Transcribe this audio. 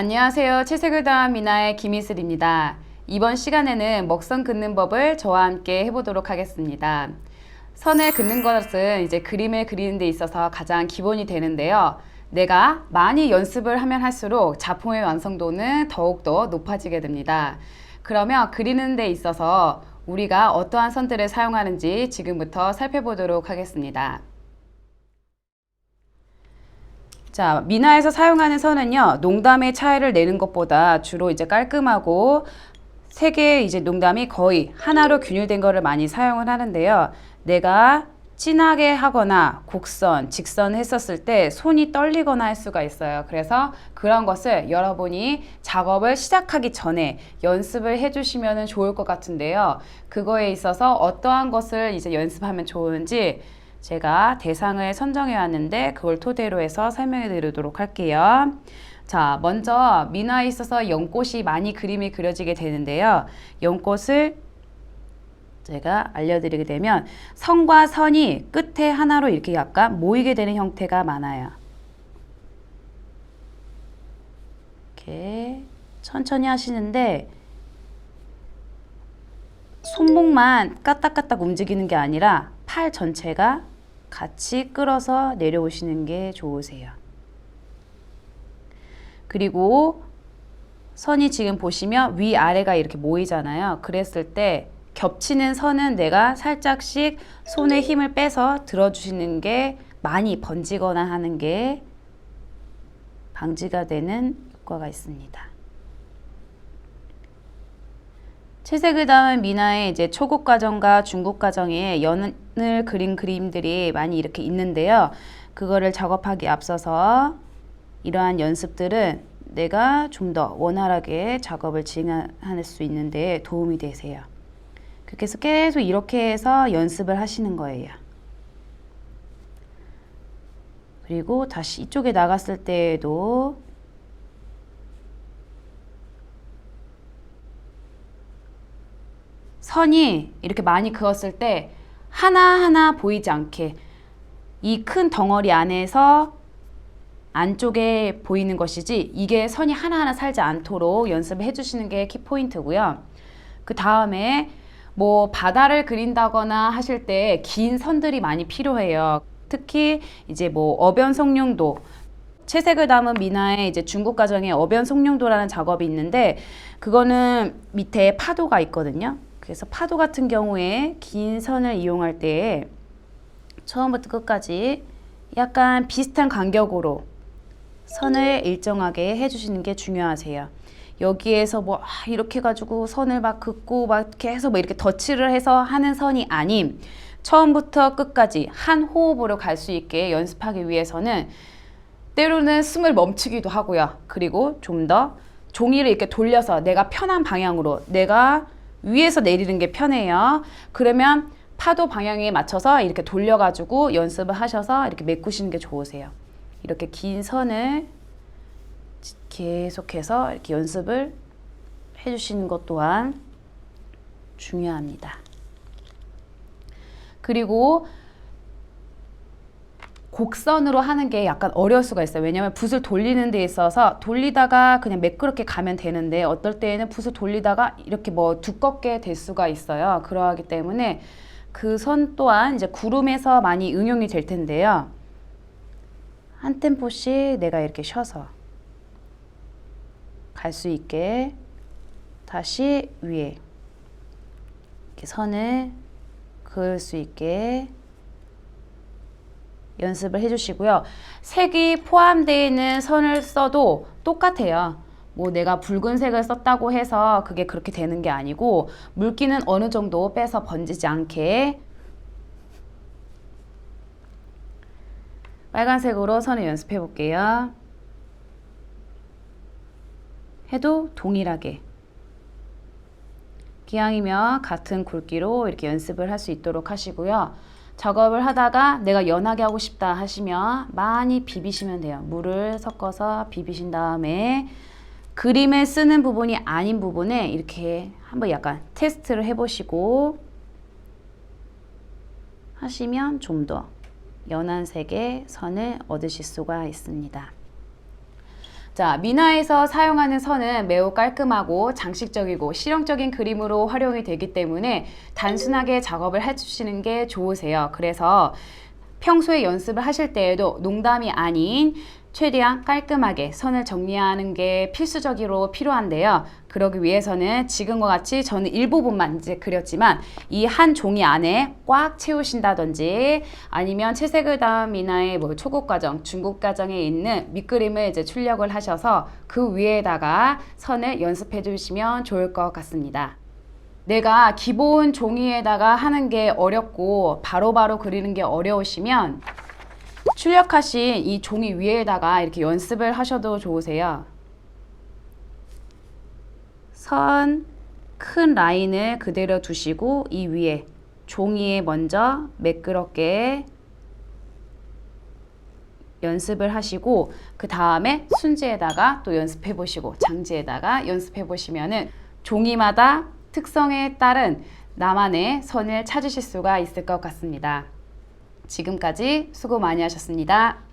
안녕하세요. 채색을 다한 미나의 김희슬입니다. 이번 시간에는 먹선 긋는 법을 저와 함께 해보도록 하겠습니다. 선을 긋는 것은 이제 그림을 그리는 데 있어서 가장 기본이 되는데요. 내가 많이 연습을 하면 할수록 작품의 완성도는 더욱더 높아지게 됩니다. 그러면 그리는 데 있어서 우리가 어떠한 선들을 사용하는지 지금부터 살펴보도록 하겠습니다. 자, 미나에서 사용하는 선은요, 농담의 차이를 내는 것보다 주로 이제 깔끔하고 세 개의 이제 농담이 거의 하나로 균일된 거를 많이 사용을 하는데요. 내가 진하게 하거나 곡선, 직선 했었을 때 손이 떨리거나 할 수가 있어요. 그래서 그런 것을 여러분이 작업을 시작하기 전에 연습을 해주시면 좋을 것 같은데요. 그거에 있어서 어떠한 것을 이제 연습하면 좋은지 제가 대상을 선정해 왔는데 그걸 토대로 해서 설명해 드리도록 할게요. 자, 먼저 민화에 있어서 연꽃이 많이 그림이 그려지게 되는데요. 연꽃을 제가 알려드리게 되면 선과 선이 끝에 하나로 이렇게 약간 모이게 되는 형태가 많아요. 이렇게 천천히 하시는데 손목만 까딱까딱 움직이는 게 아니라 팔 전체가 같이 끌어서 내려오시는 게 좋으세요. 그리고 선이 지금 보시면 위아래가 이렇게 모이잖아요. 그랬을 때 겹치는 선은 내가 살짝씩 손에 힘을 빼서 들어주시는 게 많이 번지거나 하는 게 방지가 되는 효과가 있습니다. 채색을 담은 미나의 이제 초급 과정과 중급 과정에 연 을 그린 그림들이 많이 이렇게 있는데요. 그거를 작업하기 앞서서 이러한 연습들은 내가 좀 더 원활하게 작업을 진행할 수 있는데 도움이 되세요. 그렇게 해서 계속 이렇게 해서 연습을 하시는 거예요. 그리고 다시 이쪽에 나갔을 때에도 선이 이렇게 많이 그었을 때 하나하나 보이지 않게 이 큰 덩어리 안에서 안쪽에 보이는 것이지 이게 선이 하나하나 살지 않도록 연습을 해주시는 게 키포인트고요. 그 다음에 뭐 바다를 그린다거나 하실 때 긴 선들이 많이 필요해요. 특히 이제 뭐 어변 성룡도 채색을 담은 미나의 이제 중국 과정에 어변 성룡도라는 작업이 있는데 그거는 밑에 파도가 있거든요. 그래서 파도 같은 경우에 긴 선을 이용할 때 처음부터 끝까지 약간 비슷한 간격으로 선을 일정하게 해주시는 게 중요하세요. 여기에서 뭐 아, 이렇게 가지고 선을 막 긋고 막 계속 뭐 이렇게 덧칠을 해서 하는 선이 아닌 처음부터 끝까지 한 호흡으로 갈 수 있게 연습하기 위해서는 때로는 숨을 멈추기도 하고요. 그리고 좀 더 종이를 이렇게 돌려서 내가 편한 방향으로 내가 위에서 내리는 게 편해요. 그러면 파도 방향에 맞춰서 이렇게 돌려가지고 연습을 하셔서 이렇게 메꾸시는 게 좋으세요. 이렇게 긴 선을 계속해서 이렇게 연습을 해주시는 것 또한 중요합니다. 그리고 곡선으로 하는 게 약간 어려울 수가 있어요. 왜냐하면 붓을 돌리는 데 있어서 돌리다가 그냥 매끄럽게 가면 되는데 어떨 때에는 붓을 돌리다가 이렇게 뭐 두껍게 될 수가 있어요. 그러하기 때문에 그 선 또한 이제 구름에서 많이 응용이 될 텐데요. 한 템포씩 내가 이렇게 쉬어서 갈 수 있게 다시 위에 이렇게 선을 그을 수 있게 연습을 해주시고요. 색이 포함되어 있는 선을 써도 똑같아요. 뭐 내가 붉은색을 썼다고 해서 그게 그렇게 되는 게 아니고 물기는 어느 정도 빼서 번지지 않게 빨간색으로 선을 연습해 볼게요. 해도 동일하게 기왕이면 같은 굵기로 이렇게 연습을 할 수 있도록 하시고요. 작업을 하다가 내가 연하게 하고 싶다 하시면 많이 비비시면 돼요. 물을 섞어서 비비신 다음에 그림에 쓰는 부분이 아닌 부분에 이렇게 한번 약간 테스트를 해보시고 하시면 좀 더 연한 색의 선을 얻으실 수가 있습니다. 자, 미나에서 사용하는 선은 매우 깔끔하고 장식적이고 실용적인 그림으로 활용이 되기 때문에 단순하게 작업을 해주시는 게 좋으세요. 그래서 평소에 연습을 하실 때에도 농담이 아닌 최대한 깔끔하게 선을 정리하는 게 필수적으로 필요한데요. 그러기 위해서는 지금과 같이 저는 일부분만 이제 그렸지만 이 한 종이 안에 꽉 채우신다든지 아니면 채색을 다음 미나의 뭐 초급 과정, 중급 과정에 있는 밑그림을 이제 출력을 하셔서 그 위에다가 선을 연습해 주시면 좋을 것 같습니다. 내가 기본 종이에다가 하는 게 어렵고 바로바로 그리는 게 어려우시면 출력하신 이 종이 위에다가 이렇게 연습을 하셔도 좋으세요. 선 큰 라인을 그대로 두시고 이 위에 종이에 먼저 매끄럽게 연습을 하시고 그 다음에 순지에다가 또 연습해 보시고 장지에다가 연습해 보시면은 종이마다 특성에 따른 나만의 선을 찾으실 수가 있을 것 같습니다. 지금까지 수고 많이 하셨습니다.